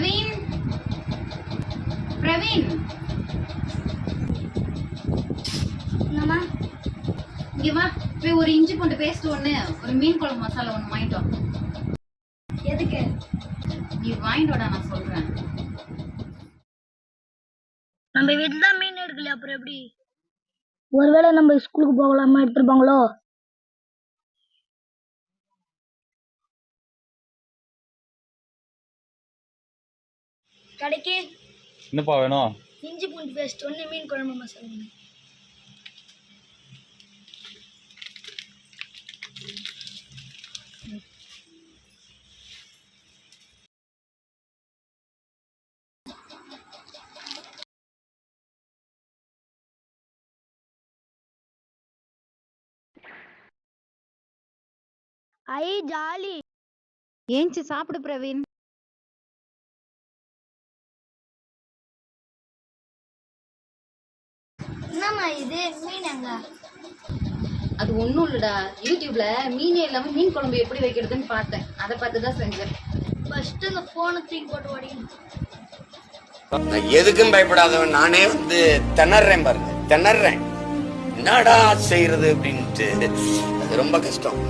பிரவீன். பிரவீன். என்னம்மா இங்க வா. போய் ஒரு இஞ்சி பூண்டு பேஸ்ட் ஒண்ணு ஒரு மீன் குழம்பு மசாலா ஒண்ணு வாங்கிட்டு வா. எதுக்கு? நீ வாங்கிட்டு வாடா நான் சொல்றேன். நம்ம வீட்டுல தான் மீன் எடுக்கல அப்புறம் எப்படி? ஒருவேளை நம்ம ஸ்கூலுக்கு போகலாமா எடுத்துருப்பாங்களோ கடைக்கு என்னப்பா வேணும்? இஞ்சி பூண்டு பேஸ்ட் ஒன்று மீன் குழம்பு மசாலா. ஒன்று ஐ ஜாலி. ஏஞ்சி சாப்பிடு பிரவீன். என்னம்மா இது? மீன் எங்க அது ஒண்ணும் இல்லடா. யூடியூப்ல மீனே இல்லாம மீன் குழம்பு எப்படி வைக்கிறதுன்னு பார்த்தேன். அதை பார்த்து தான் செஞ்சேன். ஃபர்ஸ்ட் இந்த ஃபோனை தூக்கி போட்டு ஓடிக்கணும் நான் எதுக்கும் பயப்படாதவன். நானே வந்து திணறேன் பாருங்க. திணறேன். என்னடா செய்யறது அப்படின்ட்டு. அது ரொம்ப கஷ்டம்.